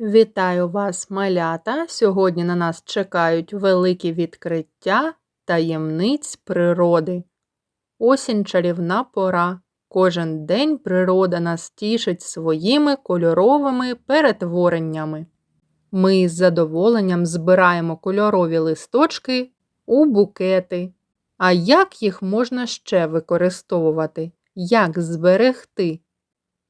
Вітаю вас, малята! Сьогодні на нас чекають великі відкриття таємниць природи. Осінь чарівна пора. Кожен день природа нас тішить своїми кольоровими перетвореннями. Ми з задоволенням збираємо кольорові листочки у букети. А як їх можна ще використовувати? Як зберегти?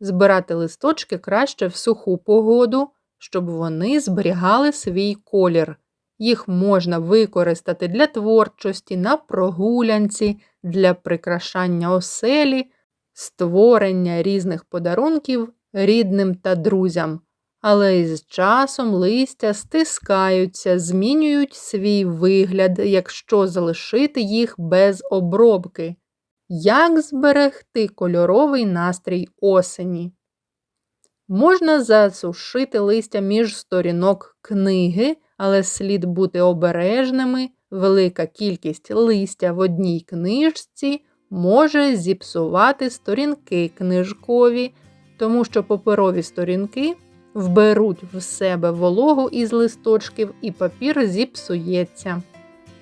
Збирати листочки краще в суху погоду щоб вони зберігали свій колір. Їх можна використати для творчості, на прогулянці, для прикрашання оселі, створення різних подарунків рідним та друзям. Але із часом листя стискаються, змінюють свій вигляд, якщо залишити їх без обробки. Як зберегти кольоровий настрій осені? Можна засушити листя між сторінок книги, але слід бути обережними. Велика кількість листя в одній книжці може зіпсувати сторінки книжкові, тому що паперові сторінки вберуть в себе вологу із листочків і папір зіпсується.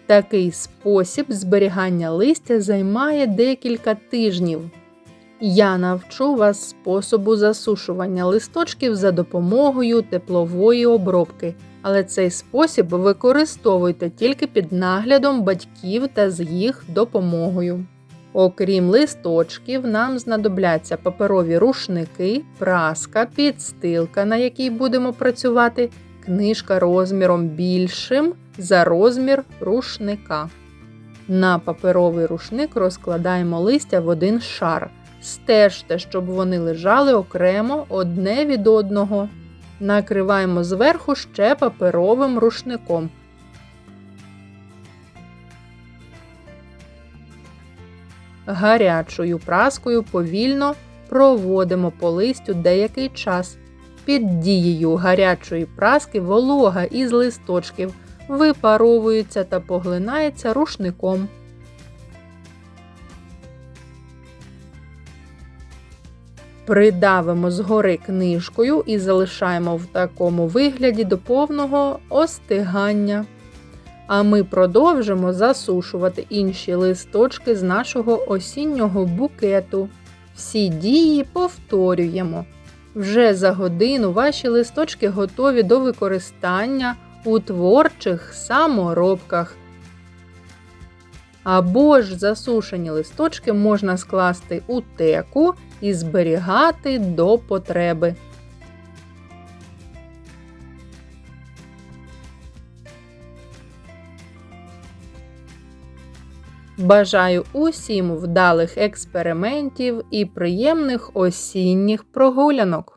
Такий спосіб зберігання листя займає декілька тижнів. Я навчу вас способу засушування листочків за допомогою теплової обробки, але цей спосіб використовуйте тільки під наглядом батьків та з їх допомогою. Окрім листочків, нам знадобляться паперові рушники, праска, підстилка, на якій будемо працювати, книжка розміром більшим за розмір рушника. На паперовий рушник розкладаємо листя в один шар. Стежте, щоб вони лежали окремо одне від одного. Накриваємо зверху ще паперовим рушником. Гарячою праскою повільно проводимо по листю деякий час. Під дією гарячої праски волога із листочків випаровується та поглинається рушником. Придавимо згори книжкою і залишаємо в такому вигляді до повного остигання. А ми продовжимо засушувати інші листочки з нашого осіннього букету. Всі дії повторюємо. Вже за годину ваші листочки готові до використання у творчих саморобках. Або ж засушені листочки можна скласти у теку і зберігати до потреби. Бажаю усім вдалих експериментів і приємних осінніх прогулянок!